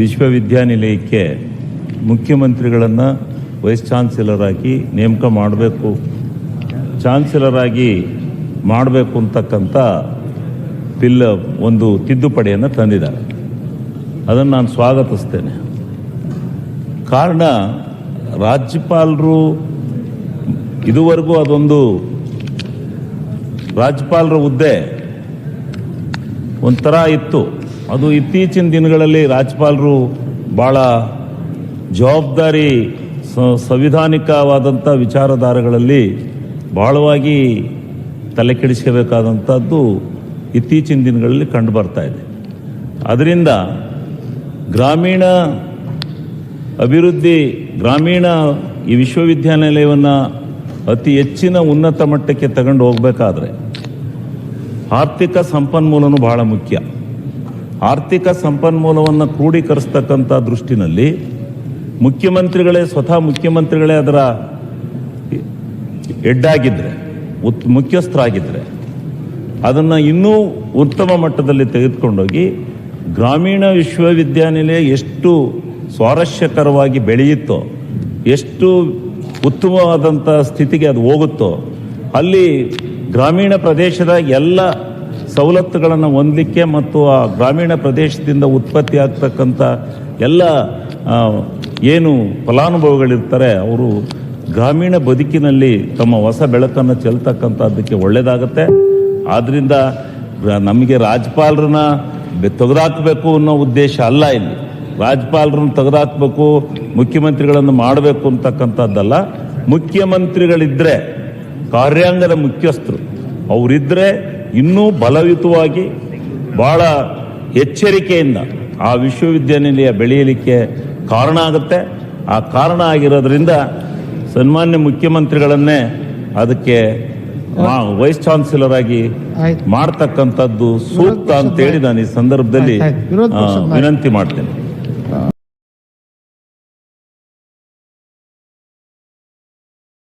ವಿಶ್ವವಿದ್ಯಾನಿಲಯಕ್ಕೆ ಮುಖ್ಯಮಂತ್ರಿಗಳನ್ನು vice chancellor ಆಗಿ ನೇಮಕ ಮಾಡಬೇಕು. ಚಾನ್ಸಲರ್ ಆಗಿ ಮಾಡಬೇಕು ಅಂತಕ್ಕಂಥ ಬಿಲ್ ಒಂದು ತಿದ್ದುಪಡಿಯನ್ನು ತಂದಿದ್ದಾರೆ. ಅದನ್ನು ನಾನು ಸ್ವಾಗತಿಸ್ತೇನೆ. ಕಾರಣ ರಾಜ್ಯಪಾಲರು ಇದುವರೆಗೂ ಅದೊಂದು ರಾಜ್ಯಪಾಲರ ಹುದ್ದೆ ಒಂಥರ ಇತ್ತು. ಅದು ಇತ್ತೀಚಿನ ದಿನಗಳಲ್ಲಿ ರಾಜ್ಯಪಾಲರು ಭಾಳ ಜವಾಬ್ದಾರಿ ಸಂವಿಧಾನಿಕವಾದಂಥ ವಿಚಾರಧಾರೆಗಳಲ್ಲಿ ಬಹಳವಾಗಿ ತಲೆ ಕೆಡಿಸ್ಕೋಬೇಕಾದಂಥದ್ದು ಇತ್ತೀಚಿನ ದಿನಗಳಲ್ಲಿ ಕಂಡು ಬರ್ತಾ ಇದೆ. ಅದರಿಂದ ಗ್ರಾಮೀಣ ಅಭಿವೃದ್ಧಿ, ಗ್ರಾಮೀಣ ಈ ವಿಶ್ವವಿದ್ಯಾನಿಲಯವನ್ನು ಅತಿ ಹೆಚ್ಚಿನ ಉನ್ನತ ಮಟ್ಟಕ್ಕೆ ತಗೊಂಡು ಹೋಗಬೇಕಾದ್ರೆ ಆರ್ಥಿಕ ಸಂಪನ್ಮೂಲನೂ ಬಹಳ ಮುಖ್ಯ. ಆರ್ಥಿಕ ಸಂಪನ್ಮೂಲವನ್ನು ಕ್ರೋಢೀಕರಿಸ್ತಕ್ಕಂಥ ದೃಷ್ಟಿನಲ್ಲಿ ಮುಖ್ಯಮಂತ್ರಿಗಳೇ ಸ್ವತಃ ಮುಖ್ಯಮಂತ್ರಿಗಳೇ ಅದರ ಎಡ್ಡಾಗಿದ್ದರೆ ಉತ್ ಮುಖ್ಯಸ್ಥರಾಗಿದ್ದರೆ ಅದನ್ನು ಇನ್ನೂ ಉತ್ತಮ ಮಟ್ಟದಲ್ಲಿ ತೆಗೆದುಕೊಂಡೋಗಿ ಗ್ರಾಮೀಣ ವಿಶ್ವವಿದ್ಯಾನಿಲಯ ಎಷ್ಟು ಸ್ವಾರಸ್ಯಕರವಾಗಿ ಬೆಳೆಯುತ್ತೋ, ಎಷ್ಟು ಉತ್ತಮವಾದಂಥ ಸ್ಥಿತಿಗೆ ಅದು ಹೋಗುತ್ತೋ, ಅಲ್ಲಿ ಗ್ರಾಮೀಣ ಪ್ರದೇಶದ ಎಲ್ಲ ಸವಲತ್ತುಗಳನ್ನು ಹೊಂದಲಿಕ್ಕೆ ಮತ್ತು ಆ ಗ್ರಾಮೀಣ ಪ್ರದೇಶದಿಂದ ಉತ್ಪತ್ತಿ ಆಗ್ತಕ್ಕಂಥ ಎಲ್ಲ ಏನು ಫಲಾನುಭವಿಗಳಿರ್ತಾರೆ, ಅವರು ಗ್ರಾಮೀಣ ಬದುಕಿನಲ್ಲಿ ತಮ್ಮ ಹೊಸ ಬೆಳಕನ್ನು ಚೆಲ್ತಕ್ಕಂಥದ್ದಕ್ಕೆ ಒಳ್ಳೆಯದಾಗತ್ತೆ ಆದ್ದರಿಂದ ನಮಗೆ ರಾಜ್ಯಪಾಲರನ್ನ ತೆಗೆದಾಕಬೇಕು ಅನ್ನೋ ಉದ್ದೇಶ ಅಲ್ಲ ಇಲ್ಲಿ. ರಾಜ್ಯಪಾಲರನ್ನ ತೆಗೆದಾಕಬೇಕು, ಮುಖ್ಯಮಂತ್ರಿಗಳನ್ನು ಮಾಡಬೇಕು ಅಂತಕ್ಕಂಥದ್ದಲ್ಲ ಮುಖ್ಯಮಂತ್ರಿಗಳಿದ್ದರೆ ಕಾರ್ಯಾಂಗದ ಮುಖ್ಯಸ್ಥರು. ಅವರಿದ್ದರೆ ಇನ್ನೂ ಬಲಯುತವಾಗಿ ಭಾಳ ಎಚ್ಚರಿಕೆಯಿಂದ ಆ ವಿಶ್ವವಿದ್ಯಾನಿಲಯ ಬೆಳೆಯಲಿಕ್ಕೆ ಕಾರಣ ಆಗುತ್ತೆ. ಆ ಕಾರಣ ಆಗಿರೋದ್ರಿಂದ ಸನ್ಮಾನ್ಯ ಮುಖ್ಯಮಂತ್ರಿಗಳನ್ನೇ ಅದಕ್ಕೆ ವೈಸ್ ಚಾನ್ಸಲರ್ ಆಗಿ ಮಾಡ್ತಕ್ಕಂಥದ್ದು ಸೂಕ್ತ ಅಂತೇಳಿ ನಾನು ಈ ಸಂದರ್ಭದಲ್ಲಿ. ವಿನಂತಿ ಮಾಡ್ತೇನೆ.